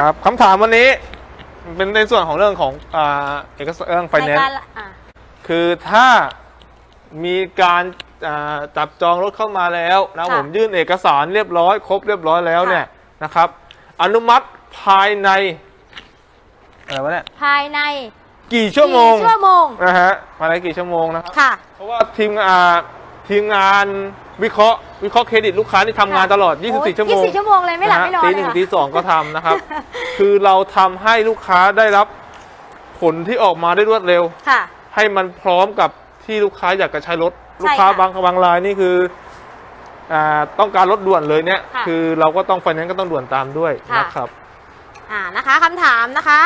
ครับคำถามวันนี้เป็นในส่วนของเรื่องของอ่าเอกสารเรื่องไฟแนนในซ์การละอะคือถ้ามีการอ่าจับจองรถเข้ามาแล้วนะผมยื่นเอกสารเรียบร้อยครบเรียบร้อยแล้วเนี่ยนะครับ อนุมัติภายในอะไรวะเนี่ยภายในกี่ชั่วโมงกี่ชั่วโมงนะฮะภายในกี่ชั่วโมงนะครับ ค่ะ เพราะว่าทีมงาน ทีมงานวิเคราะห์วิเคราะห์เครดิตลูกค้าที่ทำงานตลอด 24 ชั่วโมง 24 ชั่วโมงเลยไม่หลับไม่นอนตีเลยหนึ่งค่ะตีสองก็ทำนะครับ คือเราทำให้ลูกค้าได้รับผลที่ออกมาได้รวดเร็ว ค่ะ ให้มันพร้อมกับที่ลูกค้าอยากจะใช้รถใช่ลูกค้าค่ะบางบางรายนี่คืออ่าต้องการรถด่วนเลยเนี่ยค่ะคือเราก็ต้องไฟแนนซ์ก็ต้องด่วนตามด้วยค่ะ นะครับ อ่านะคะคำถามนะคะ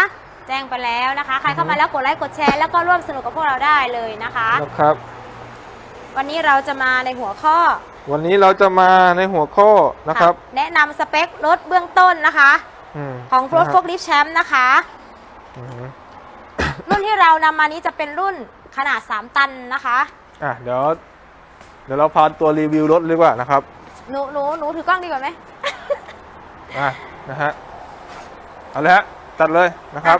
แจ้งไปแล้วนะคะ ใครเข้ามาแล้วกดไลค์กดแชร์แล้วก็ร่วมสนุกกับพวกเราได้เลยนะคะ นะครับ วันนี้เราจะมาในหัวข้อวันนี้เราจะมาในหัวข้อนะครับ แนะนำสเปครถเบื้องต้นนะคะมของรถนะโฟฮะกลิฟแชมป์นะคะอือฮึรุ่นที่เรานำมานี้จะเป็นรุ่นขนาด 3 ตันนะคะอะเดี๋ยว เดี๋ยวเราพาตัวรีวิวรถเลยดีกว่านะครับ หนูหนูหนูถือกล้องดีกว่าไหมอะนะฮะเอาเลยฮะ ตัดเลยนะครับ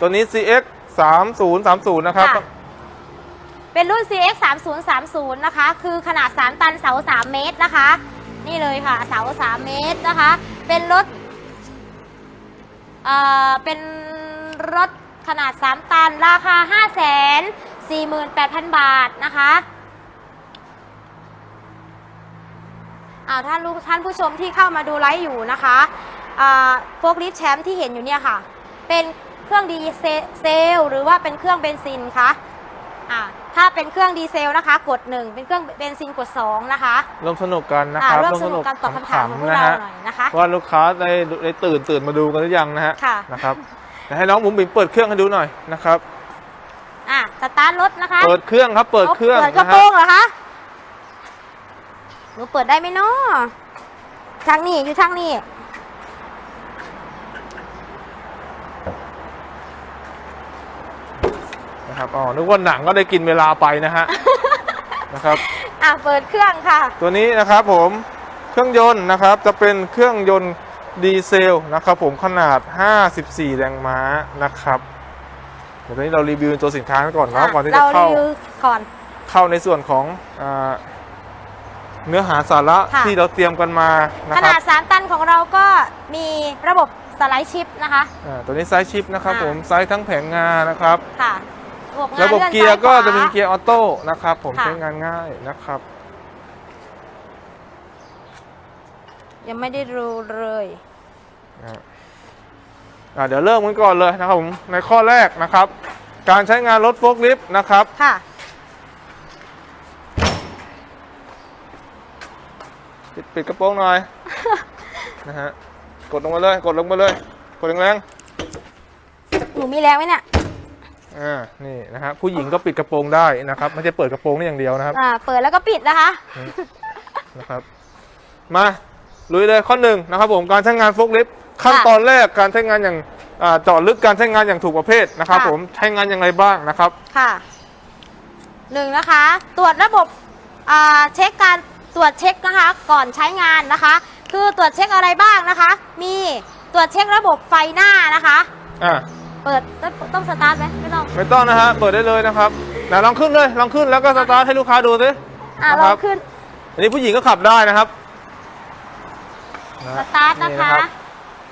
ตัวนี้ CX 3030 นะครับค่ะ เป็นรุ่น CX 3030นะคะ คือขนาด 3 ตันเสา 3 เมตรนะคะ นี่เลยค่ะ เสา 3 เมตรนะคะ เป็นรถ เอ่อ เป็นรถขนาด 3 ตัน ราคา 5 4 8 0 0 0 บาทนะคะอ่าท่านลูกท่านผู้ชมที่เข้ามาดูไลฟ์อยู่นะคะโฟกลิฟแชมป์ที่เห็นอยู่เนี่ยค่ะ เป็นเครื่องดีเซลหรือว่าเป็นเครื่องเบนซินคะอ่า ถ้าเป็นเครื่องดีเซลนะคะ กด 1 เป็นเครื่องเบนซินกด 2 นะคะร่วมสนุกกันนะอ่าครับร่วมสนุกกันตอบคำถามของพวกเรานะฮะหน่อยนะคะ ว่าลูกค้าได้ได้ตื่นตื่นมาดูกันหรือยังนะฮะค่ะ นะครับเดี๋ยวให้น้องบุ๋มบิ๋มเปิดเครื่องให้ดูหน่อยนะครับ อะสตาร์ทรถนะคะเปิดเครื่องครับเปิดเครื่องเปิดกระนะโปรฮะงเหรอคะหนูเปิดได้ไหมเนาะทางนี้อยู่ทางนี้ นะครับอ๋อนึกว่าหนังก็ได้กินเวลาไปนะฮะ นะครับ อะเปิดเครื่องค่ะ ตัวนี้นะครับผมเครื่องยนต์นะครับจะเป็นเครื่องยนต์ดีเซลนะครับผมขนาด 54 แรงม้านะครับเดี๋ยวตอนนี้เรารีวิวตัวสินค้ากันก่อนเนาะอะก่อนที่เราจะเข้ารีวิวก่อน เข้าในส่วนของอาเนื้อหาสาระค่ะ ที่เราเตรียมกันมานะขครันาบด3 ตันของเราก็มีระบบสไลด์ชิปนะคะ อ่าตัวนี้ไซส์ชิปนะครับอ่า ผมไซส์ทั้งแผงงานะครับ ค่ะระ บบงานระบบลื่อนเกียร์ก็ซ้าขวาจะเป็นเกียร์ออโต้นะครับ ผมค่ะ ใช้งานง่ายนะครับ ยังไม่ได้รู้เลย นะอ่าเดี๋ยวเริ่มกันก่อนเลยนะครับผมในข้อแรกนะครับ การใช้งานรถโฟล์คลิฟต์นะครับ ค่ะ ปิดปิดกระโปรงหน่อย นะฮะกดลงมาเลย กดลงมาเลย กดแรงหนูมีแรงไหมเนี่ยๆ อ่านี่นะฮะผู้หญิงก็ปิดกระโปรงได้นะครับไม่ใช่เปิดกระโปรงนี่อย่างเดียวนะครับอ่าเปิดแล้วก็ปิดนะคะ นะครับ มาลุยเลยข้อหนึ่งนะครับผมการใช้งานโฟล์คลิฟต์ขั้นตอนแรกการใช้งานอย่างอ่าเจาะลึกการใช้งานอย่างถูกประเภทนะครับ ค่ะ ผมใช้งานอย่างไรบ้างนะครับ ค่ะหนึ่งนะคะ ตรวจระบบอ่าเช็คการตรวจเช็คนะคะ ก่อนใช้งานนะคะ คือตรวจเช็คอะไรบ้างนะคะ มีตรวจเช็คระบบไฟหน้านะคะ อ่า เปิดต้องต้องสตาร์ทไหมไม่ต้อง ไม่ต้องนะฮะ เปิดได้เลยนะครับไหนลองขึ้นเลย ลองขึ้นแล้วก็สตาร์ทให้ลูกค้าดูสิ อ่านะลคอรังขึ้นอันนี้ผู้หญิงก็ขับได้นะครับสตาร์ทนะคะ รับ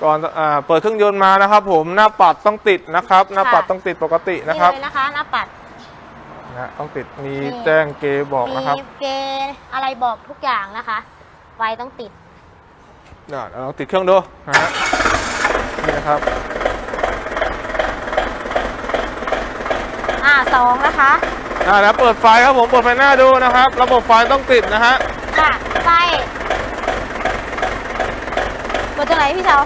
ก่อนอ่าเปิดเครื่องยนต์มานะครับ ผมหน้าปัดต้องติดนะครับ หน้าปัดค่ะ ต้องติดปกตินะนี่ครับเลยนะคะหน้าปัดนะต้องติดมีนี่ แจ้งเกย์บอกนะครับมีเกณฑ์อะไรบอกทุกอย่างนะคะไฟต้องติด น่ะลองติดเครื่องดูนะฮะนี่นะครับาสองนะคะอ่าแล้วเปิดไฟครับผมเปิดไฟหน้าดูนะครับ ระบบไฟต้องติดนะฮะค่ะไฟเปิดตรงไหนพี่เชา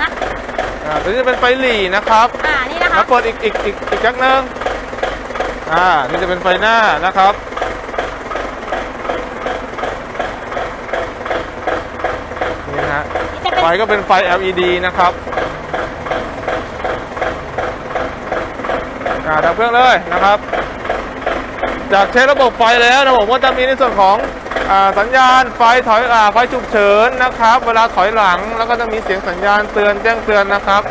นะอ่าตัวนี้จะเป็นไฟหลีนะครับอ่านี่นะคะแล้วเปิดอีกอีกอีกอีกจักหนึงอ่านี่จะเป็นไฟหน้านะครับนี่นะฮะนี่จะเป็นไฟก็เป็นไฟ LED นะครับ อ่า ดับเครื่องเลยนะครับ จากเช็คระบบไฟแล้วนะผมก็จะมีในส่วนของอ่าสัญญาณไฟถอยอ่าไฟฉุกเฉินนะครับ เวลาถอยหลังแล้วก็จะมีเสียงสัญญาณเตือนแจ้งเตือนนะครับ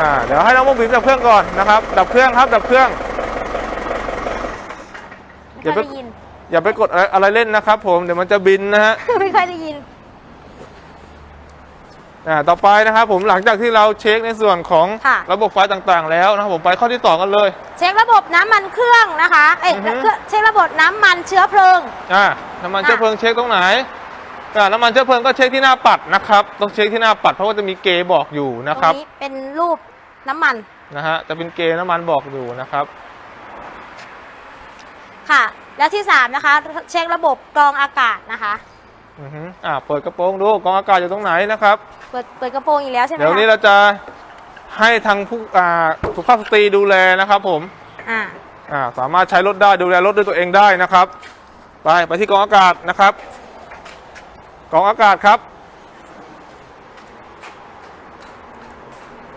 อ่าเดี๋ยวให้น้องมุกบิมดับเครื่องก่อนนะครับ ดับเครื่องครับดับเครื่องไม่ค่อยได้ยินอย่าไปกดอะไรอะไรเล่นนะครับ ผมเดี๋ยวมันจะบินนะฮะไม่ค่อยได้ยิน อ่าต่อไปนะครับผมหลังจากที่เราเช็คในส่วนของค่ะ ระบบไฟต่างๆ แล้วนะครับผมไปข้อที่ต่อกันเลยเช็คระบบน้ำมันเครื่องนะคะเอ้ยอือฮึเครื่องเช็คระบบน้ำมันเชื้อเพลิง อ่าน้ำมันค่ะเชื้อเพลิงเช็คตรงไหนอ่าน้ำมันเชื้อเพลิงก็เช็คที่หน้าปัดนะครับต้องเช็คที่หน้าปัดเพราะว่าจะมีเกย์บอกอยู่ตรนะครับงนี้เป็นรูปน้ำมัน นะฮะจะเป็นเกย์น้ำมันบอกอยู่นะครับ ค่ะ แล้วที่สามนะคะ เช็คระบบกรองอากาศนะคะ อือฮึอ่าเปิดกระโปรงดูกรองอากาศอยู่ตรงไหนนะครับ เปิดเปิดกระโปรงอีกแล้วใช่ไหมเดี๋ยวนี้คะเราจะให้ทางผู้อ่าสุภาพสตรีดูแลนะครับ ผมอ่าอ่าสามารถใช้รถได้ดูแลรถด้วยตัวเองได้นะครับ ไปไปที่กองอากาศนะครับ กองอากาศครับ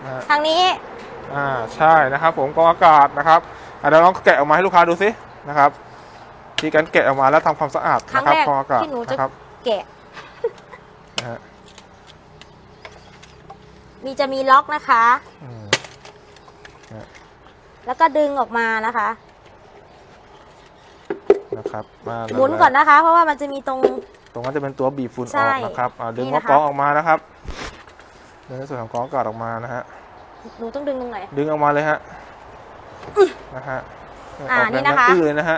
อ่าทางนี้อ่าใช่นะครับ ผมกองอากาศนะครับอะเดี๋ยวลองแกะออกมาให้ลูกค้าดูสินะครับที่การแกะออกมาแล้วทำความสะอาดครั้นะงครับแรกกองอากาศที่หนูจะนะครับแกะ นะฮะมีจะมีล็อกนะคะ อืมแล้วก็ดึงออกมานะคะ นะครับมาหมุนก่อนนะคะ เพราะว่ามันจะมีตรง ตรงนั้นจะเป็นตัวบีบฝุ่นใช่ออกนะครับอ่าดึงนี่หัวนะคะกรองออกมานะครับดึงในส่วนของกรองอากาศออกมานะฮะหนูต้องดึงตรงไหน ดึงออกมาเลยฮะนะฮะอ่าออกนี่แรงนะคะๆอื้อเลยนะฮะ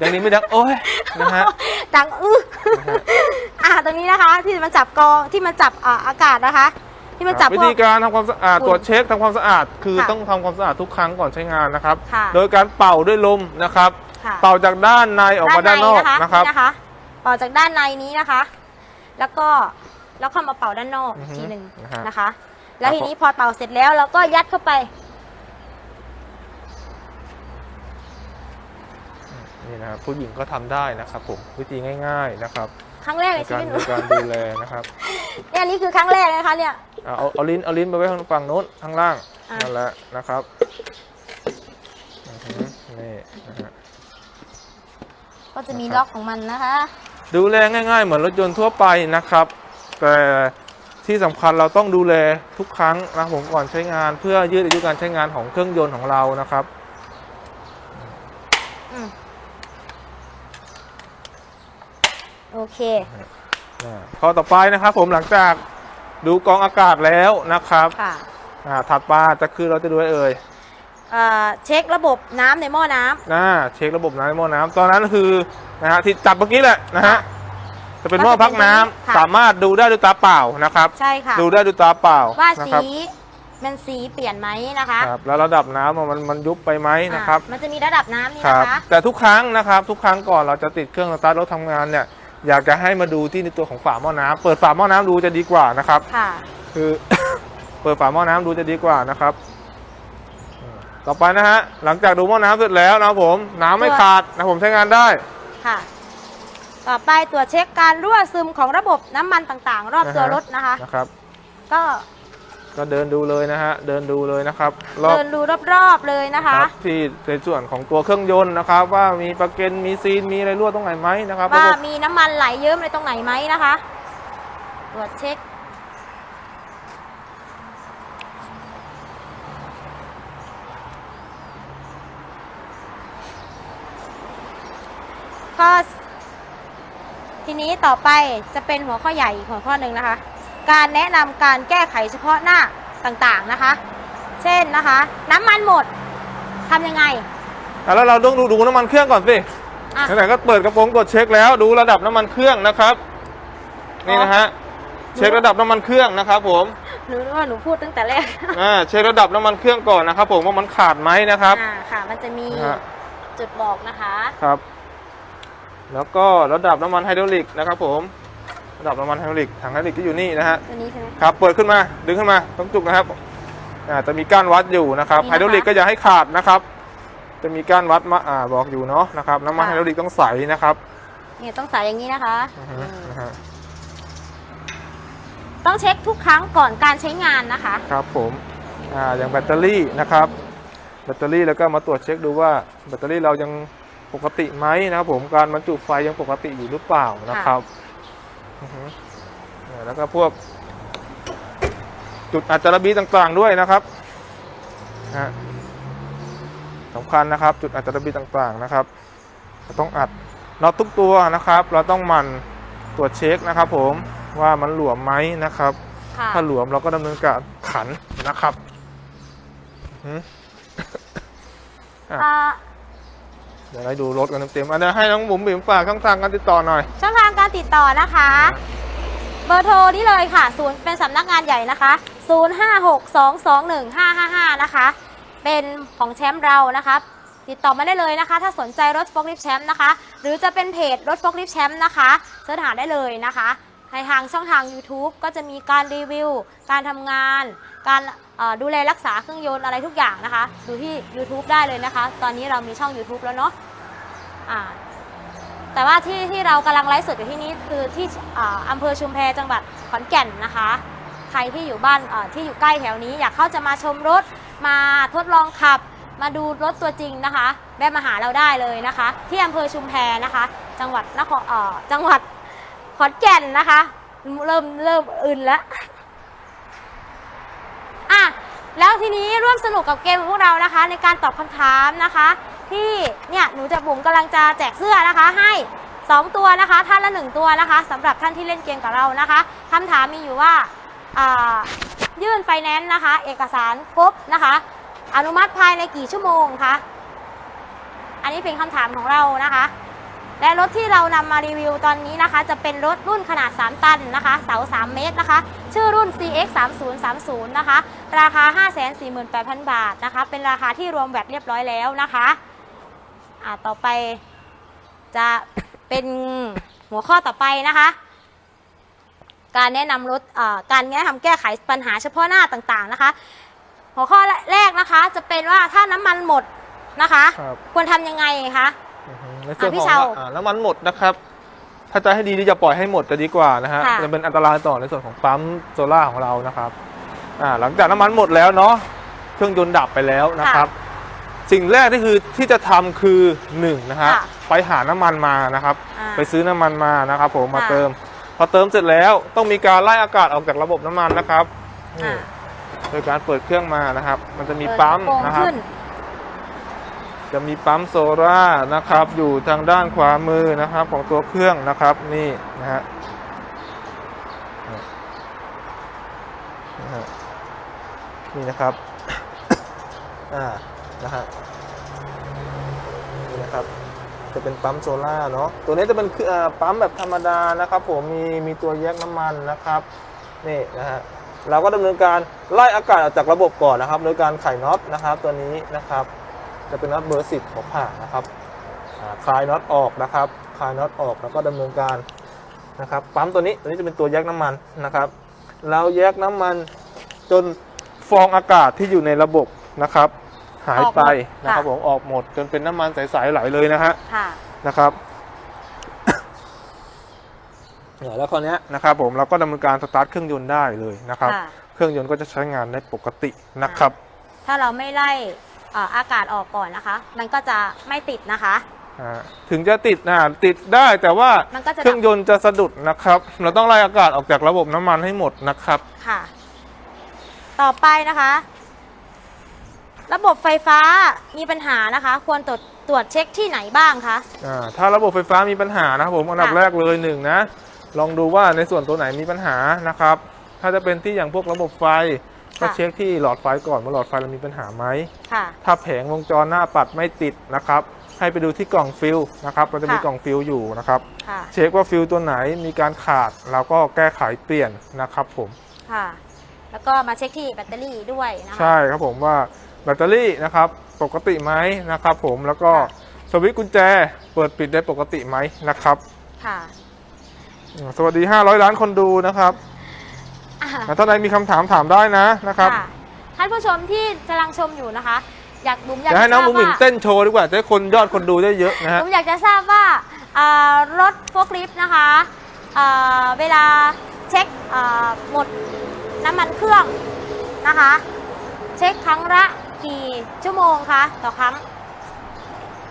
ดังนี้ไม่ดังโอ้ยนะฮะดังอื้อนะฮะอ่า ตรงนี้นะคะ ที่มันจับกรองที่มันจับอ่าอากาศนะคะ ที่มันจับวิพวธีก การทำความสะอาดฝุ่นตรวจเช็คทำความสะอาด คือค่ะต้องทำความสะอาดทุกครั้งก่อนใช้งานนะครับ ค่ะโดยการเป่าด้วยลมนะครับ ค่ะ เป่าจากด้านในออกมาด้านนอกนะครับนี่นะคะต่อจากด้านในนี้นะคะ แล้วก็แล้วเข้ามาเป่าด้านนอกอือีอกฮึทีหนึ่งนะฮะนะคะ แล้วทีนี้พอเป่าเสร็จแล้วเราก็ยัดเข้าไป นี่นะครับผู้หญิงก็ทำได้นะครับผมวิธีง่าย ๆนะครับ ครั้งแรกในในชีการวิตหในนูการดูแลนะครับเนี่ยนี่คือครั้งแรกนะคะเนี่ย อะเอาเอาลิ้นเอาลิ้นไปไว้ข้างฝั่งโน้นข้างล่างอะ นั่นแหละนะครับอือฮึนี่นะฮะ ก็จะมีนะครับ ล็อกของมันนะคะ ดูแลง่ายๆ เหมือนรถยนต์ทั่วไปนะครับ แต่ที่สำคัญเราต้องดูแลทุกครั้งนะครับผมก่อนใช้งาน เพื่อยืดอายุการใช้งานของเครื่องยนต์ของเรานะครับ อืมโอ เคอ่าข้อต่อไปนะครับผมหลังจากดูกรองอากาศแล้วนะครับค่ะอ่าถัดมาจะคือเราจะดูอะไรเอ่ยเอ่อเช็คระบบน้ำในหม้อน้ำนะเช็คระบบน้ำในหม้อน้ำตอนนั้นคือนะฮะที่จับเมื่อกี้แหละนะฮะจะเป็นหม้อพักน้ำค่ะสามารถดูได้ด้วยตาเปล่านะครับ ใช่ค่ะ ดูได้ด้วยตาเปล่าว่านะสีครับมันสีเปลี่ยนไหมนะคะครับแล้วระดับน้ำอะมันมันยุบไปไหมนะครับ อ่ามันจะมีระดับน้ำนี่ครันะบคะ แต่ทุกครั้งนะครับทุกครั้งก่อนเราจะติดเครื่องสตาร์ทรถทำงานเนี่ย อยากจะให้มาดูที่ในตัวของฝาหม้อน้ำเปิดฝาหม้อน้ำดูจะดีกว่านะครับค่ะคือ เปิดฝาหม้อน้ำดูจะดีกว่านะครับอืมต่อไปนะฮะหลังจากดูหม้อน้ำเสร็จแล้วนะครับผม น้ำไม่ขาดนะผมใช้งานได้ค่ะ ต่อไปตรวจเช็คการรั่วซึมของระบบน้ำมันต่างๆ รอบตัวอ่าฮะรถนะคะนะครับ ก็ ก็เดินดูเลยนะฮะเดินดูเลยนะครับรอบเดินดูรอบๆเลยนะคคะรับที่ในส่วนของตัวเครื่องยนต์นะครับ ว่ามีประเก็นมีซีนมีอะไรรั่วตรงไหนไหมนะครับว่าระบบมีน้ำมันไหลเยิ้มอะไรตรงไหนไหมนะคะ ตรวจเช็ค ข้อสทีนี้ต่อไปจะเป็นหัวข้อใหญ่อีกหัวข้อหนึ่งนะคะ การแนะนำการแก้ไขเฉพาะหน้าต่างๆนะคะ เช่นนะคะ น้ำมันหมดทำยังไงอะแล้วเราต้องดูดูน้ำมันเครื่องก่อนสิอะ ไหนๆก็เปิดกระโปรงกดเช็คแล้วดูระดับน้ำมันเครื่องนะครับ นี่นะฮะเช็คระดับน้ำมันเครื่องนะครับ ผมหนูนึกว่าหนูพูดตั้งแต่แรกอ่าเช็คระดับน้ำมันเครื่องก่อนนะครับ ผมว่ามันขาดไหมนะครับ อ่าค่ะ มันจะมีนะฮะ จุดบอกนะคะ ครับ แล้วก็ระดับน้ำมันไฮดรอลิกนะครับ ผม ระดับน้ำมันไฮดรอลิกถังไฮดรอลิกก็อยู่นี่นะฮะตัวนี้ใช่ไหม ครับเปิดขึ้นมาดึงขึ้นมาต้องจุกนะครับอ่าจะมีก้านวัดอยู่นะครับนี่นะคะไฮดรอลิกก็อย่าให้ขาดนะครับ จะมีก้านวัดมาอ่าบอกอยู่เนาะนะครับน้ำมันค่ะไฮดรอลิกต้องใสนะครับเนี่ยต้องใส่อย่างนี้นะคะอือฮึอืมนะฮะต้องเช็คทุกครั้งก่อนการใช้งานนะคะ ครับผมอ่าอย่างแบตเตอรี่นะครับ แบตเตอรี่แล้วก็มาตรวจเช็คดูว่าแบตเตอรี่เรายังปกติไหมนะครับผมการบรรจุไฟยังปกติอยู่หรือเปล่านะครับอือฮึเนี่ย แล้วก็พวก จุดอัดจารบีต่างๆด้วยนะครับนะฮะสำคัญนะครับ จุดอัดจารบีต่างๆนะครับเราต้องอัดน็อตทุกตัวนะครับ เราต้องหมั่นตรวจเช็คนะครับ ผมว่ามันหลวมไหมนะครับค่ะถ้าหลวมเราก็ดำเนินการขันนะครับอือฮึอ่า เดี๋ยวให้ดูรถกันเต็มๆอันนี้ให้น้องบุ๋มบิ๋มฝากช่องทางการติดต่อหน่อย ช่องทางการติดต่อนะคะ เบอร์โทรนี่เลยค่ะศูนย์เป็นสำนักงานใหญ่นะคะ 0562215555 นะคะ เป็นของแชมป์เรานะคะ ติดต่อมาได้เลยนะคะ ถ้าสนใจรถฟอกลิฟแชมป์นะคะ หรือจะเป็นเพจรถฟอกลิฟแชมป์นะคะเสิร์ชหาได้เลยนะคะในทางช่องทาง YouTube ก็จะมีการรีวิว การทำงาน การ ดูแลรักษาเครื่องยนต์อะไรทุกอย่างนะคะ ดูที่ YouTube ได้เลยนะคะ ตอนนี้เรามีช่อง YouTube แล้วเนาะแต่ว่าที่ที่เรากำลังไลฟ์สดอยู่ที่นี้คือที่อำเภอชุมแพจังหวัดขอนแก่นนะคะ ใครที่อยู่บ้านที่อยู่ใกล้แถวนี้ อยากเข้าจะมาชมรถมาทดลองขับ มาดูรถตัวจริงนะคะแวะมาหาเราได้เลยนะคะ ที่อำเภอชุมแพนะคะ จังหวัดนครจังหวัดขอนแก่นนะคะ เริ่มเริ่มอื่นแล้ว แล้วทีนี้ร่วมสนุกกับเกมของพวกเรานะคะ ในการตอบคำถามนะคะ ที่เนี่ยหนูจะบุ๋มกำลังจะแจกเสื้อนะคะ ให้2ตัวนะคะท่านละ1ตัวนะคะสำหรับท่านที่เล่นเกมกับเรานะคะคำถามมีอยู่ว่าอ่ายื่นไฟแนนซ์นะคะ เอกสารครบนะคะ อนุมัติภายในกี่ชั่วโมงคะอันนี้เป็นคำถามของเรานะคะ และรถที่เรานำมารีวิวตอนนี้นะคะ จะเป็นรถรุ่นขนาด 3 ตันนะคะ เสา 3 เมตรนะคะ ชื่อรุ่น CX 3 0 3 0นะคะ ราคา 548,000 บาทนะคะ เป็นราคาที่รวมแวตเรียบร้อยแล้วนะคะอ่าต่อไปจะเป็นหัวข้อต่อไปนะคะ การแนะนำรถเอ่อการแนะนำแก้ไขปัญหาเฉพาะหน้าต่างๆนะคะ หัวข้อแรกนะคะจะเป็นว่าถ้าน้ำมันหมดนะคะครับควรทำยังไงคะอือฮึ ในส่วนอะพี่ของเชาอ่าน้ำมันหมดนะครับ ถ้าจะให้ดีที่จะปล่อยให้หมดจะดีกว่านะฮะค่ะ จะเป็นอันตรายต่อในส่วนของปั๊มโซล่าของเรานะครับอ่าหลังจากน้ำมันหมดแล้วเนาะเครื่องยนต์ดับไปแล้วนะครับ สิ่งแรกที่คือที่จะทำคือหนึ่งนะฮะค่ะ ไปหาน้ำมันมานะครับ อ่า ไปซื้อน้ำมันมานะครับผมมาค่ะ เติม พอเติมเสร็จแล้วต้องมีการไล่อากาศออกจากระบบน้ำมันนะครับนี่อ่าโดยการเปิดเครื่องมานะครับ มันจะมีเปิดปั๊มกระโปรงนะครับ ขึ้น จะมีปั๊มโซล่านะครับ อยู่ทางด้านขวามือนะครับของตัวเครื่องนะครับนี่นะฮะนี่นะครับอ่านะฮะนี่นะครับ จะเป็นปั๊มโซล่าเนาะตัวนี้จะเป็นปั๊มแบบธรรมดานะครับ ผมมีมีตัวแยกน้ำมันนะครับนี่นะฮะเราก็ดำเนินการไล่อากาศออกจากระบบก่อนนะครับ โดยการไขน็อตนะครับ ตัวนี้นะครับ จะเป็นน็อตเบอร์สิบของผ่านะครับอ่าคลายน็อตออกนะครับคลายน็อตออกแล้วก็ดำเนินการนะครับปั๊มตัวนี้ตัวนี้จะเป็นตัวแยกน้ำมันนะครับเราแยกน้ำมันจนฟองอากาศที่อยู่ในระบบนะครับ หายไปออกหมดนะครับค่ะผมออกหมดจนเป็นน้ำมันใสๆไหลเลยนะฮะค่ะนะครับเนี่ยแล้วคราวเนี้ยนะครับผมเราก็ดำเนินการสตาร์ทเครื่องยนต์ได้เลยนะครับค่ะเครื่องยนต์ก็จะใช้งานได้ปกตินะครับ ถ้าเราไม่ไล่เอ่ออากาศออกก่อนนะคะ มันก็จะไม่ติดนะคะ อ่าถึงจะติดนะติดได้แต่ว่ามันก็จะเครื่องยนต์จะสะดุดนะครับ เราต้องไล่อากาศออกจากระบบน้ำมันให้หมดนะครับ ค่ะ ต่อไปนะคะ ระบบไฟฟ้ามีปัญหานะคะ ควรตรวจตรวจเช็คที่ไหนบ้างคะ อ่าถ้าระบบไฟฟ้ามีปัญหานะครับผมอันดับค่ะ แรกเลยหนึ่งนะ ลองดูว่าในส่วนตัวไหนมีปัญหานะครับ ถ้าจะเป็นที่อย่างพวกระบบไฟ ก็เช็คที่หลอดไฟก่อนว่าหลอดไฟเรามีปัญหาไหมค่ะถ้าแผงวงจรหน้าปัดไม่ติดนะครับ ให้ไปดูที่กล่องฟิลนะครับเราจะมีค่ะกล่องฟิลอยู่นะครับค่ะเช็คว่าฟิลตัวไหนมีการขาดเราก็แก้ไขเปลี่ยนนะครับผมค่ะ แล้วก็มาเช็คที่แบตเตอรี่ด้วยนะคะใช่ครับผมว่าแบตเตอรี่นะครับปกติไหมนะครับ ผมแล้วก็ค่ะสวิตช์กุญแจเปิดปิดได้ปกติไหมนะครับค่ะอืมสวัสดี 500 ล้านคนดูนะครับ อะถ้าใดมีคำถามถามได้นะนะครับค่ะท่านผู้ชมที่กำลังชมอยู่นะคะ อยากบุ๋มอยากเดี๋ยวให้น้องทราบุ๋บมหมิมว่าเต้นโชว์ดีกว่าจะให้คนยอดคนดูได้เยอะนะฮะผมอยากจะทราบว่าอ่ารถโฟล์คลิฟต์นะคะอ่าเวลาเช็คอ่าหมดน้ำมันเครื่องนะคะ เช็คครั้งละกี่ชั่วโมงคะต่อครั้ง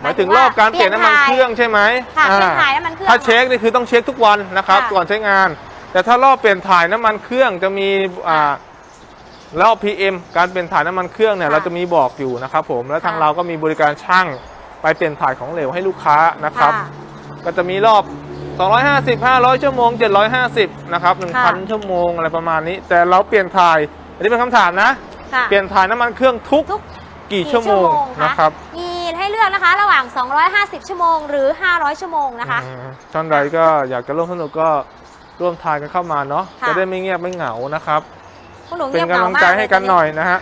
หมายถึงรอบการเปลี่ยนน้ำมันเครื่องใช่ไหมค่ะอ่าเปลี่ยนถ่ายน้ำมันเครื่องถ้าเช็คนี่คือต้องเช็คทุกวันนะครับ ค่ะก่อนใช้งาน แต่ถ้ารอบเปลี่ยนถ่ายน้ำมันเครื่องจะมีอ่ารอบ PM การเปลี่ยนถ่ายน้ำมันเครื่องเนี่ยค่ะ เราจะมีบอกอยู่นะครับผมและทางค่ะเราก็มีบริการช่างไปเปลี่ยนถ่ายของเหลวให้ลูกค้านะครับ ค่ะ ก็จะมีรอบ 250 500 ชั่วโมง 750 นะครับ ค่ะ 1,000 ชั่วโมงอะไรประมาณนี้ แต่เราเปลี่ยนถ่าย อันนี้เป็นคำถามนะ ค่ะ เปลี่ยนถ่ายน้ำมันเครื่องทุกทุก กี่ชั่วโมงคะนะครับมีให้เลือกนะคะ ระหว่าง 250 ชั่วโมง หรือ 500 ชั่วโมงนะคะ อืมท่านใดก็อยากจะร่วมสนุกก็ ร่วมทายกันเข้ามาเนาะค่ะ จะได้ไม่เงียบไม่เหงานะครับ พวกหนูเป็เงียนบเหกำงาลังมากใจเลให้กันหน่อยนะฮะ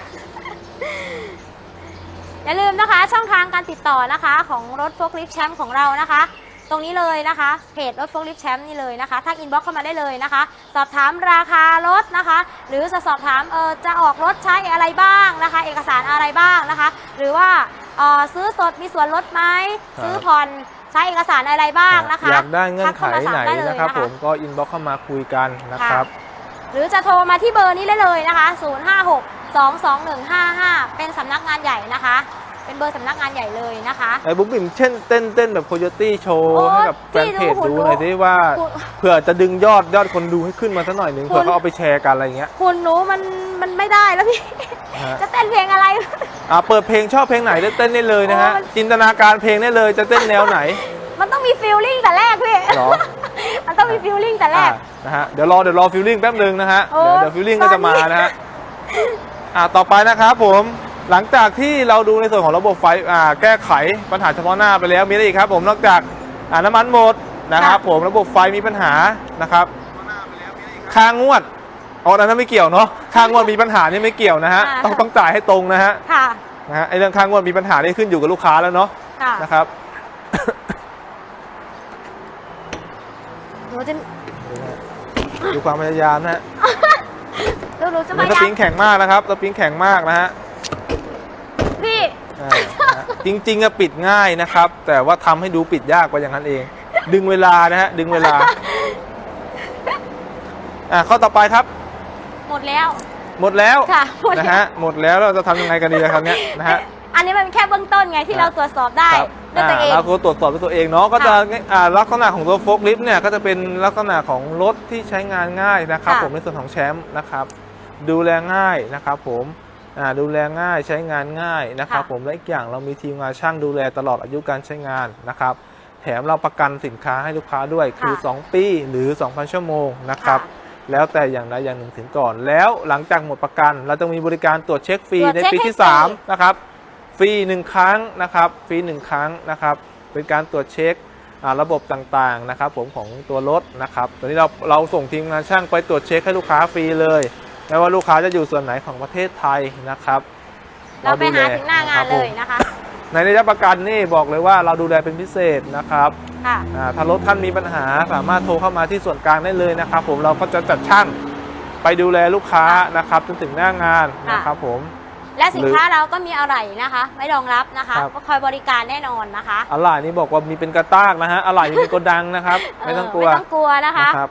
อย่าลืมนะคะ ช่องทางการติดต่อนะคะ ของรถโฟล์คลิฟแชมป์ของเรานะคะ ตรงนี้เลยนะคะเพจรถโฟล์คลิฟแชมป์นี่เลยนะคะทักอินบ็อกเข้ามาได้เลยนะคะ สอบถามราคารถนะคะ หรือจะสอบถามเออจะออกรถใช้อะไรบ้างนะคะ เอกสารอะไรบ้างนะคะ หรือว่าเอ่อซื้อสดมีส่วนลดไหมครับ ซื้อผ่อนใช้เอกสารอะไรบ้างนะคะอยากได้เงื่อนไขทักเข้ามาไหนสั่งด้เลยนะครับ ผมก็อินบ็อกเข้ามาคุยกันนะครับ หรือจะโทรมาที่เบอร์นี้ได้เลยนะคะ 056 22155 เป็นสำนักงานใหญ่นะคะ เป็นเบอร์สำนักงานใหญ่เลยนะคะไอ้บุ๊มบิ่มเช่นเต้นเต้นแบบโคโยตี้โชว์โอ้ให้กับแฟนเพจพี่ดูดูหุ่นหน่อยดูดิว่าหุ่นเผื่อจะดึงยอดยอดคนดูให้ขึ้นมาสักหน่อยหนึ่งหุ่นเผื่อเขาเอาไปแชร์กันอะไรเงี้ยคุณหนูมันมันไม่ได้แล้วพี่นะฮะจะเต้นเพลงอะไรอ่าเปิดเพลงชอบเพลงไหนได้เต้นได้เลยนะฮะโอ้มันจินตนาการเพลงได้เลยจะเต้นแนวไหน มันต้องมีฟีลลิ่งแต่แรกพี่หรอมันต้องมีฟีลลิ่งแต่แรอ่ากนะฮะเดี๋ยวรอเดี๋ยวรอฟิลลิ่งแป๊บนึงนะฮะโอ้เดี๋ยวเดี๋ยวฟิลลิ่งก็จะมาตอนนี้นะฮะอ่าต่อไปนะครับผม หลังจากที่เราดูในส่วนของระบบไฟอ่าแก้ไขปัญหาเฉพาะหน้าไปแล้วมีอะไรอีกครับผมนอกจากอ่าน้ำมันหมดนะครับ ผมระบบไฟมีปัญหานะครับค่างวดอ๋ออันนั้นไม่เกี่ยวเนาะค่างวดมีปัญหานี่ไม่เกี่ยวนะฮะอ่าต้องต้องจ่ายให้ตรงนะฮะค่ะนะฮะไอ้เรื่องค่างวดมีปัญหานี่ขึ้นอยู่กับลูกค้าแล้วเนาะค่ะนะครับหนูจะดูความพยายามนะฮะหนูหนูจะนี่พสยาปริยางมแข็งมากนะครับสปริงแข็งมากนะฮะพี่ อ่านะฮะจริงๆอะปิดง่ายนะครับ แต่ว่าทำให้ดูปิดยากกว่าอย่างนั้นเอง ดึงเวลานะฮะดึงเวลาอ่าข้อต่อไปครับ หมดแล้ว หมดแล้วค่ะหมดแล้ว นะฮะหมดแล้วเราจะทำยังไงกันดีนะครับเนี้ยนะฮะ อันนี้มันแค่เบื้องต้นไงที่ครับเราตรวจสอบได้ครับด้วยตัวเองเราก็ตรวจสอบด้วยตัวเองเนาะก็จะค่ะอ่าลักษณะของตัวโฟล์คลิฟต์เนี่ยก็จะเป็นลักษณะของรถที่ใช้งานง่ายนะครับ ค่ะผมในส่วนของแชมป์นะครับ ดูแลง่ายนะครับผมอ่า ดูแลง่ายใช้งานง่ายนะครับ ผมและอีกอย่างเรามีทีมงานช่างดูแลตลอดอายุการใช้งานนะครับ แถมเราประกันสินค้าให้ลูกค้าด้วยคือค่ะ2ปีหรือ 2,000 ชั่วโมงนะครับค่ะแล้วแต่อย่างใดอย่างหนึ่งถึงก่อน แล้วหลังจากหมดประกัน เราจะมีบริการตรวจเช็คฟรีตรวจในเช็คปีให้ที่ฟรี3นะครับฟรีหนึ่งครั้งนะครับฟรีหนึ่งครั้งนะครับ เป็นการตรวจเช็คอ่าระบบต่างๆนะครับ ผมของตัวรถนะครับตอนนี้เราเราส่งทีมงานช่างไปตรวจเช็คให้ลูกค้าฟรีเลย ไม่ว่าลูกค้าจะอยู่ส่วนไหนของประเทศไทยนะครับเราไปหาดูแถึงหน้างานครับเลผมยนะคะ ในระยะประกันนี่บอกเลยว่าเราดูแลเป็นพิเศษนะครับค่ะอ่าถ้ารถท่านมีปัญหาสามารถโทรเข้ามาที่ส่วนกลางได้เลยนะครับ ผมเราก็จะจัดช่างไปดูแลลูกค้านะครับจนถึงหน้างานค่ะนะครับผมและสินค้าเราก็มีอะไรนะคะไว้รองรับนะคะครับก็คอยบริการแน่นอนนะคะอะไหล่นี่บอกว่ามีเป็นกระตากนะฮะอะไหล่นี่เป็นโกดังนะครับ ไม่ต้องกลัวเไม่ต้องกลัวนะคะ นะครับ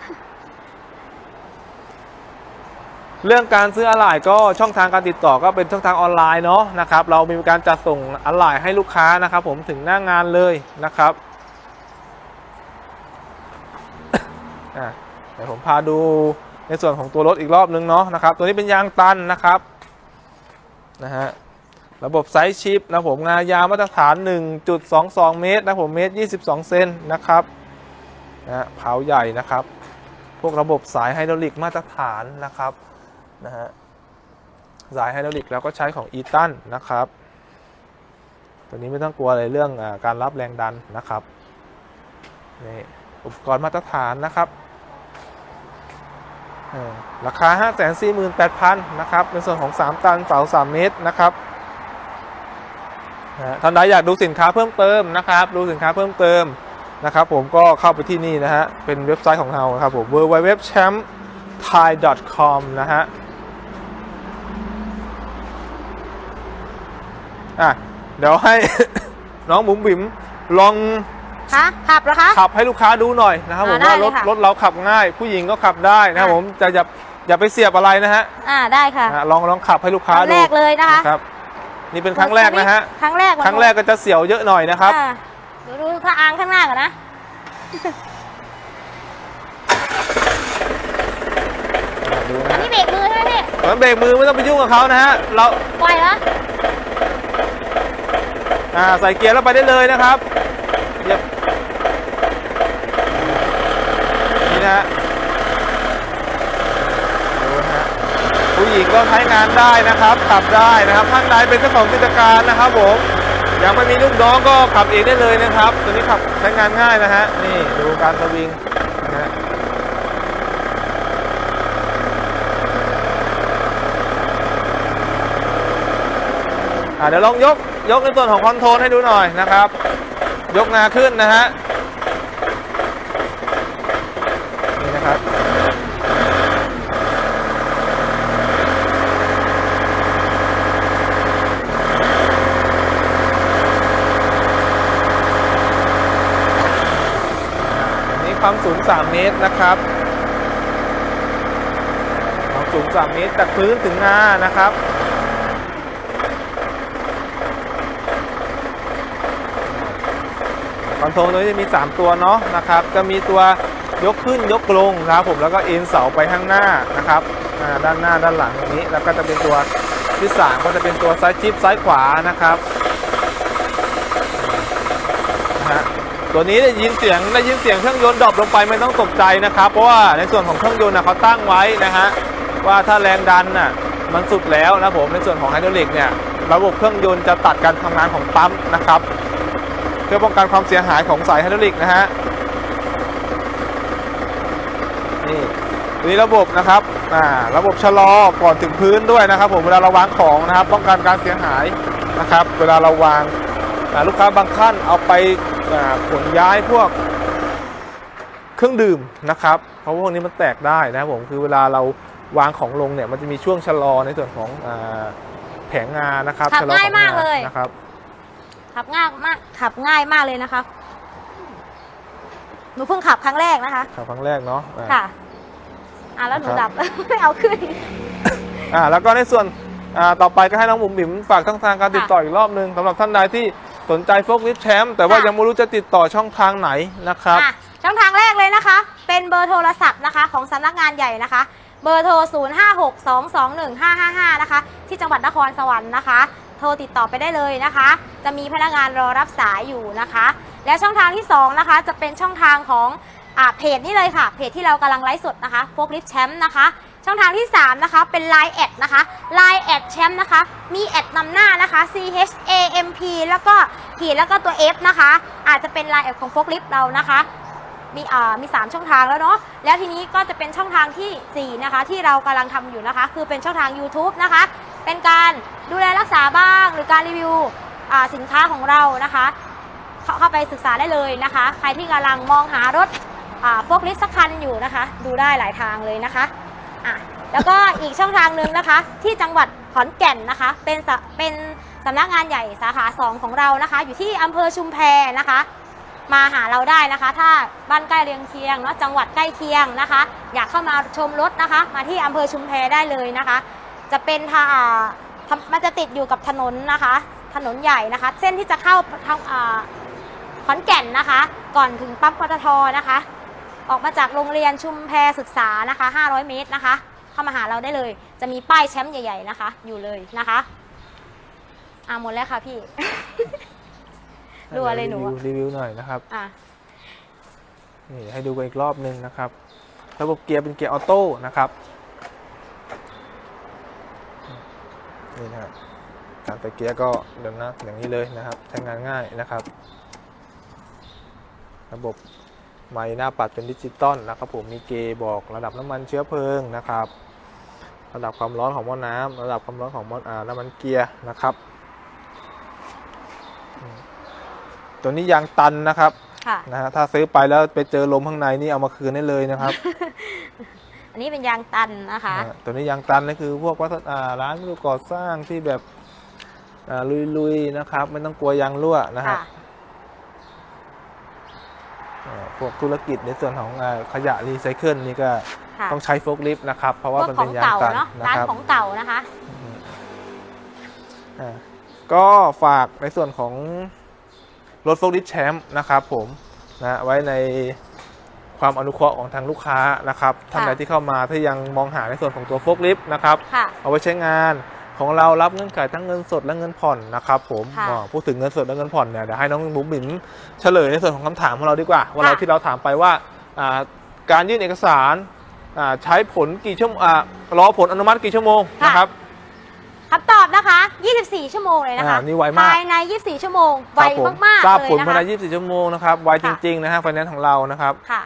เรื่องการซื้ออะไหล่ก็ช่องทางการติดต่อก็เป็นช่องทางออนไลน์เนาะนะครับเรามีการจัดส่งอะไหล่ให้ลูกค้านะครับ ผมถึงหน้างานเลยนะครับเดี๋ยวผมพาดูในส่วนของตัวรถอีกรอบนึงเนาะนะครับ ตัวนี้เป็นยางตันนะครับนะฮะระบบไซส์ชิปนะผมงายาวมาตรฐาน 1.22 เมตรนะผมเมตร 22 เซนนะครับนะฮะเผาใหญ่นะครับ พวกระบบสายไฮดรอลิกมาตรฐานนะครับ นะฮะสายไฮดรอลิกเราก็ใช้ของอีตันนะครับ ตัวนี้ไม่ต้องกลัวเลยเรื่องอการรับแรงดันนะครับนี่อุปกรณ์มาตรฐานนะครับราคา 5 4 8 0 0 0นะครับในส่วนของ 3 ตันเสา3 เมตรนะครับท่านใดอยากดูสินค้าเพิ่มเติมนะครับ ดูสินค้าเพิ่มเติมนะครับ ผมก็เข้าไปที่นี่นะฮะ เป็นเว็บไซต์ของเราครับผม www.champ.thai.com นะฮะ อะเดี๋ยวให้ น้องบุ๋มบิ๋มลองคะขับเหรอคะ ขับให้ลูกค้าดูหน่อยนะครับผมอ่าได้ว่ารถเลยค่ะ รถเราขับง่าย ผู้หญิงก็ขับได้นะครับอ่าผมจะอย่าอย่าไปเสียบอะไรนะฮะอ่าได้ค่ะอะลองลองขับให้ลูกค้าอันดูแรกเลยนะคะครับ นี่เป็นครั้งแรกนะฮะครั้งแรกครั้งแรกก็จะเสียวเยอะหน่อยนะครับ อ่าดูดูถ้าอ้างข้างหน้าก่อนนะ ดูนะอันฮะนี้เบรกมือใช่ไหมพี่เหมือนเบรกมือไม่ต้องไปยุ่งกับเขานะฮะเราปล่อยแล้วอ่่าใส่เกียร์แล้วไปได้เลยนะครับเหยียบนี่นะฮะดูนะฮะผู้หญิงก็ใช้งานได้นะครับขับได้นะครับท่านใดเป็นเจ้าของกิจการนะครับผมยังไม่มีลูกน้องก็ขับเองได้เลยนะครับ ตัวนี้ขับใช้งานง่ายนะฮะนี่ดูการสวิงนะฮะอ่าเดี๋ยวลองยก ยกในส่วนของคอนโทรลให้ดูหน่อยนะครับ ยกงาขึ้นนะฮะนี่นะครับมีความสูง 3 เมตรนะครับความสูง 3 เมตรจากพื้นถึงงานะครับ อนโทรลตัวนี้จะมี 3 ตัวเนาะนะครับจะมีตัวยกขึ้นยกลงนะครับผมแล้วก็เอ็นเสาไปข้างหน้านะครับด้านหน้าด้านหลังอย่างนี้ แล้วก็จะเป็นตัวที่ 3 ก็จะเป็นตัวซ้ายชิปซ้ายขวานะครับนะฮะตัวนี้ได้ยินเสียงได้ยินเสียงเครื่องยนต์ดรอปลงไปไม่ต้องตกใจนะครับ เพราะว่าในส่วนของเครื่องยนต์นะเขาตั้งไว้นะฮะว่าถ้าแรงดันน่ะมันสุดแล้วนะผมในส่วนของไฮดรอลิกเนี่ยระบบเครื่องยนต์จะตัดการทำงานของปั๊มนะครับ เพื่อป้องกันความเสียหายของสายไฮดรอลิกนะฮะนี่ตัวนี้ระบบนะครับอ่าระบบชะลอก่อนถึงพื้นด้วยนะครับ ผมเวลาเราวางของนะครับป้องกันการเสียหายนะครับ เวลาเราวางอ่าลูกค้าบางท่านเอาไปอ่าขนย้ายพวกเครื่องดื่มนะครับเพราะพวกนี้มันแตกได้นะครับผมคือเวลาเราวางของลงเนี่ยมันจะมีช่วงชะลอในส่วนของอ่าแผงงานะครับขับชะลอง่ายของมากเลยนะครับ ขับง่ายมากขับง่ายมากเลยนะคะหนูเพิ่งขับครั้งแรกนะคะ ขับครั้งแรกเนาะอ่าค่ะ อะแล้วหนูครัดับบไม่เอาขึ้น อ่าแล้วก็ในส่วนอ่าต่อไปก็ให้น้องหมุมบิ๋มฝากช่องทางการติดต่ออีกรอบหนึ่งสำหรับท่านใดที่สนใจโฟกลิฟแชมป์แต่ว่าค่ะ ยังไม่รู้จะติดต่อช่องทางไหนนะครับ อะช่องทางแรกเลยนะคะ เป็นเบอร์โทรศัพท์นะคะ ของสำนักงานใหญ่นะคะ เบอร์โทร 0562215555นะคะ ที่จังหวัดนครสวรรค์นะคะโท รติดต่อไปได้เลยนะคะ จะมีพนักงานรอรับสายอยู่นะคะ และช่องทางที่ 2 นะคะ จะเป็นช่องทางของอเพจนี้เลยค่ะเพจที่เรากำลังไลฟ์สดนะคะโฟกลิฟแชมป์นะคะช่องทางที่ 3 นะคะ เป็น Line แอดนะคะ Line แอดแชมป์นะคะ มีแอดนำหน้านะคะ C H A M P แล้วก็ขีดแล้วก็ตัว F นะคะ อาจจะเป็น Line แอดของโฟกลิฟเรานะคะ มีอ่ามี 3 ช่องทางแล้วเนาะแล้วทีนี้ก็จะเป็นช่องทางทีสี่4 นะคะ ที่เรากำลังทำอยู่นะคะ คือเป็นช่องทาง YouTube นะคะ เป็นการดูแลรักษาบ้าง หรือการรีวิวสินค้าของเรานะคะเข้าเข้าไปศึกษาได้เลยนะคะ ใครที่กำลังมองหารถพวกลิฟต์สักคันอยู่นะคะ ดูได้หลายทางเลยนะคะะแล้วก็อีกช่องทางหนึ่งนะคะ ที่จังหวัดขอนแก่นนะคะ เป็นเป็นสำนักงานใหญ่สาขา 2 ของเรานะคะ อยู่ที่อำเภอชุมแพนะคะ มาหาเราได้นะคะ ถ้าบ้านใกล้เรียงเคียงเนาะจังหวัดใกล้เคียงนะคะ อยากเข้ามาชมรถนะคะ มาที่อำเภอชุมแพได้เลยนะคะ จะเป็นทางอ่าทำมันจะติดอยู่กับถนนนะคะ ถนนใหญ่นะคะ เส้นที่จะเข้าทางอ่าขอนแก่นนะคะ ก่อนถึงปั๊มปตทนะคะ ออกมาจากโรงเรียนชุมแพศึกษานะคะ 500 เมตรนะคะ เข้ามาหาเราได้เลย จะมีป้ายแชมป์ใหญ่ๆนะคะ อยู่เลยนะคะอ่าหมดแล้วค่ะพี่รัวเลยหนูอะรีวิวรีวิวหน่อยนะครับอะนี่ให้ดูกันอีกรอบหนึ่งนะครับ ระบบเกียร์เป็นเกียร์ออโต้นะครับ นี่นะครับการแต่เกียร์ก็เดินหน้าอย่างนี้เลยนะครับใช้งานง่ายนะครับ ระบบไม้หน้าปัดเป็นดิจิตอลนะครับ ผมมีเกย์บอกระดับน้ำมันเชื้อเพลิงนะครับ ระดับความร้อนของหม้อน้ำระดับความร้อนของหม้ออ่าน้ำมันเกียร์นะครับอืมตัวนี้ยางตันนะครับค่ะนะฮะถ้าซื้อไปแล้วไปเจอลมข้างในนี่เอามาคืนได้เลยนะครับ อันนี้เป็นยางตันนะคะ อ่าตัวนี้ยางตันนี่คือพวกวัสอ่าร้านก่อสร้างที่แบบอ่าลุยๆนะครับ ไม่ต้องกลัวยางรั่วนะฮะค่ะ อ่าพวกธุรกิจในส่วนของอ่าขยะรีไซเคิลนี่ก็ค่ะต้องใช้โฟล์คลิฟต์นะครับ เพราะพว่าวกมันขอเป็งนยางเก่าตันเนาะนะร้านครับ ของเก่านะคะ อ่าก็ฝากในส่วนของรถโฟล์ลิฟแชมป์นะครับผมนะไว้ใน ความอนุเคราะห์ของทางลูกค้านะครับท่านใดที่เข้ามาที่ยังมองหาในส่วนของตัวโฟล์ลิฟนะครับค่ะเอาไว้ใช้งานของเรารับเงื่อนไขทั้งเงินสดและเงินผ่อนนะครับผมค่ะอ่าพูดถึงเงินสดและเงินผ่อนเนี่ยเดี๋ยวให้น้องบุ๋มบิ๋มเฉลยในส่วนของคำถามของเราดีกว่าว่าเราค่ะที่เราถามไปว่าอ่าการยื่นเอกสารอ่าใช้ผลกี่ชั่วโมงอ่ารอผลอนุมัติกี่ชั่วโมงนะครับคำตอบนะคะ 24 ชั่วโมงเลยนะคะอ่านี่ไวมาก ภายใน 24 ชั่วโมง ไวครับผมมากๆทราบเลยผลนะภายในคะ24 ชั่วโมงนะครับ ไวจค่ะริงๆ นะฮะไฟแนนซ์ของเรานะครับค่ะ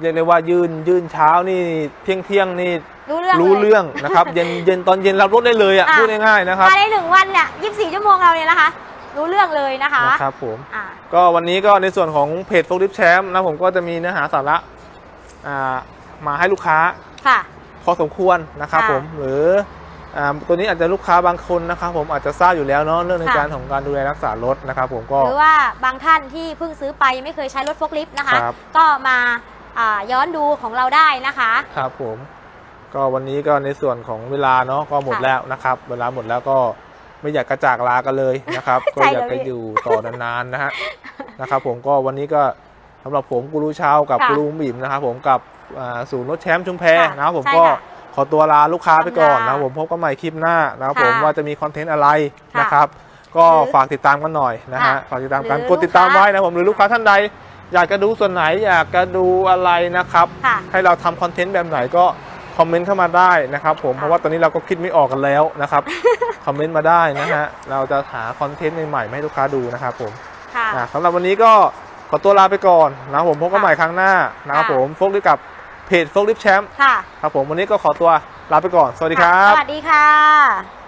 เรียกได้ว่ายื่นยื่นเช้านี่เที่ยงเที่ยงๆนี่รู้เรื่องรู้ลยเรื่องนะครับ เย็นเย็นตอนเย็นรับรถได้เลยอะอะพูดง่ายๆนะครับภายในหนึ่งวันเนี่ย24ชั่วโมงเราเนี่ยนะคะ รู้เรื่องเลยนะคะนะครับผมอ่าก็วันนี้ก็ในส่วนของเพจโฟลิฟแชมป์นะผมก็จะมีเนื้อหาสาระอ่ามาให้ลูกค้าค่ะพอสมควรนะครับค่ะผมหรืออ่าตัวนี้อาจจะลูกค้าบางคนนะครับผมอาจจะทราบอยู่แล้วเนาะเรื่องในค่ะการของการดูแลรักษารถนะครับผมก็หรือว่าบางท่านที่เพิ่งซื้อไปยังไม่เคยใช้รถโฟล์คลิฟต์นะคะครับก็มาอ่า ย้อนดูของเราได้นะคะครับผมก็วันนี้ก็ในส่วนของเวลาเนาะก็หมดค่ะแล้วนะครับ เวลาหมดแล้วก็ไม่อยากกระจากลากันเลยนะครับ ก็ใช่อยากเลยจะอยู่ต่อนานๆนะฮะนะครับ ผมก็วันนี้ก็สำหรับผมกูรูเชาวกับค่ะกูรูบิ๋มนะครับผมกับอ่าศูนย์รถแชมป์ชุมแพค่ะนะครับผมใช่ก็ค่ะขอตัวลาลูกค้าไปก่อนลำลานะครับผมพบกันใหม่คลิปหน้านะครับค่ะผมว่าจะมีคอนเทนต์อะไรค่ะนะครับ ก็หรือฝากติดตามกันหน่อยนะฮะค่ะฝากติดตามกันหรือกดติดตามลูกค้าไว้นะผมหรือลูกค้าท่านใด อยากจะดูส่วนไหนอยากจะดูอะไรนะครับ ค่ะ ให้เราทำคอนเทนต์แบบไหนก็คอมเมนต์เข้ามาได้นะครับผมค่ะเพราะว่าตอนนี้เราก็คิดไม่ออกกันแล้วนะครับ คอมเมนต์มาได้นะฮะเราจะหาคอนเทนต์ใหม่ๆมาให้ลูกค้าดูนะครับผมค่ะ อะสำหรับวันนี้ก็ขอตัวลาไปก่อนนะครับผมพบกันค่ะ ใหม่ครั้งหน้านะครับค่ะผมโฟกลิฟกับเพจโฟกลิฟแชมป์ค่ะครับผมวันนี้ก็ขอตัวลาไปก่อน สวัสดีครับ สวัสดีค่ะ